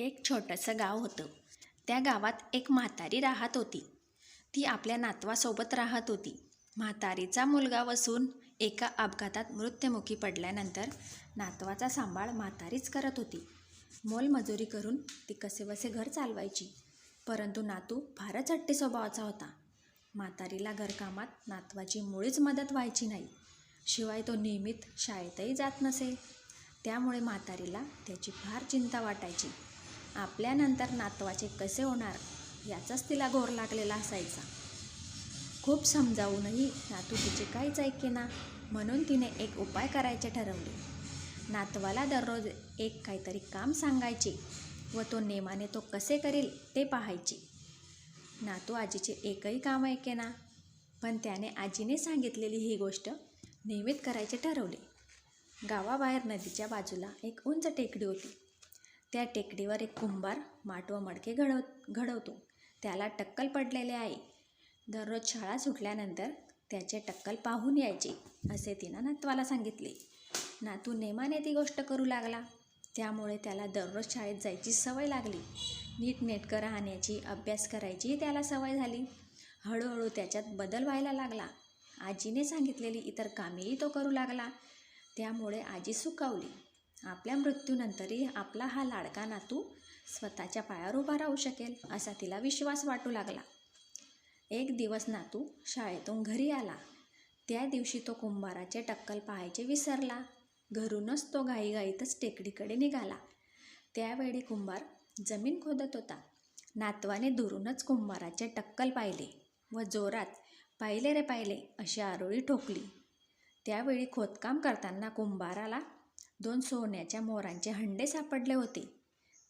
एक छोटंसं गाव होतं. त्या गावात एक म्हातारी राहत होती. ती आपल्या नातवासोबत राहत होती. म्हातारीचा मुलगा वसून एका अपघातात मृत्युमुखी पडल्यानंतर नातवाचा सांभाळ म्हातारीच करत होती. मोलमजुरी करून ती कसेबसे घर चालवायची. परंतु नातू फारच हट्टी स्वभावाचा होता. म्हातारीला घरकामात नातवाची मुळीच मदत व्हायची नाही. शिवाय तो नियमित शाळेतही जात नसे. त्यामुळे म्हातारीला त्याची फार चिंता वाटायची. आपल्यानंतर नातवाचे कसे होणार याचाच तिला घोर लागलेला असायचा. खूप समजावूनही नातू तिचे काहीच ऐकेना म्हणून तिने एक उपाय करायचे ठरवले. नातवाला दररोज एक काहीतरी काम सांगायचे व तो नेमाने तो कसे करेल ते पाहायचे. नातू आजीचे एकही काम ऐकेना पण त्याने आजीने सांगितलेली ही गोष्ट नियमित करायचे ठरवले. गावाबाहेर नदीच्या बाजूला एक उंच टेकडी होती. त्या टेकडीवर एक कुंभार माट व मडके घडव घडवतो. त्याला टक्कल पडलेले आहे. दररोज शाळा सुटल्यानंतर त्याचे टक्कल पाहून यायचे असे तिनं नातवाला सांगितले. नातू नेमाने ती गोष्ट करू लागला. त्यामुळे त्याला दररोज शाळेत जायची सवय लागली. नीटनेटकं राहण्याची अभ्यास करायची त्याला सवय झाली. हळूहळू त्याच्यात बदल व्हायला लागला. आजीने सांगितलेली इतर कामेही तो करू लागला. त्यामुळे आजी सुकावली आपल्या मृत्यूनंतरही आपला हा लाडका नातू स्वतःच्या पायावर उभा राहू शकेल असा तिला विश्वास वाटू लागला. एक दिवस नातू शाळेतून घरी आला. त्या दिवशी तो कुंभाराचे टक्कल पाहायचे विसरला. घरूनच तो घाईघाईतच टेकडीकडे निघाला. त्यावेळी कुंभार जमीन खोदत होता. नातवाने दुरूनच कुंभाराचे टक्कल पाहिले व जोरात पाहिले रे पाहिले अशी आरोळी ठोकली. त्यावेळी खोदकाम करताना कुंभाराला दोन सोन्याच्या मोरांचे हंडे सापडले होते.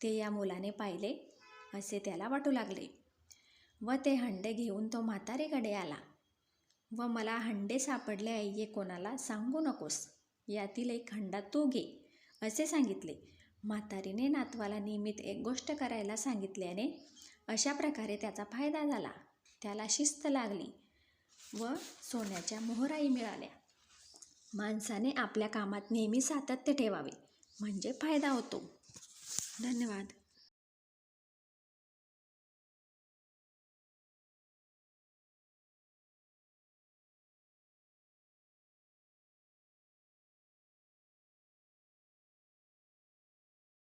ते या मुलाने पाहिले असे त्याला वाटू लागले. व ते हंडे घेऊन तो म्हातारीकडे आला. व मला हंडे सापडले आहे कोणाला सांगू नकोस. यातील एक हंडा तू घे असे सांगितले. म्हातारीने नातवाला नियमित एक गोष्ट करायला सांगितल्याने अशा प्रकारे त्याचा फायदा झाला. त्याला शिस्त लागली व सोन्याच्या मोहराही मिळाल्या. माणसाने आपल्या कामात नेहमी सातत्य ठेवावे. म्हणजे फायदा होतो. धन्यवाद.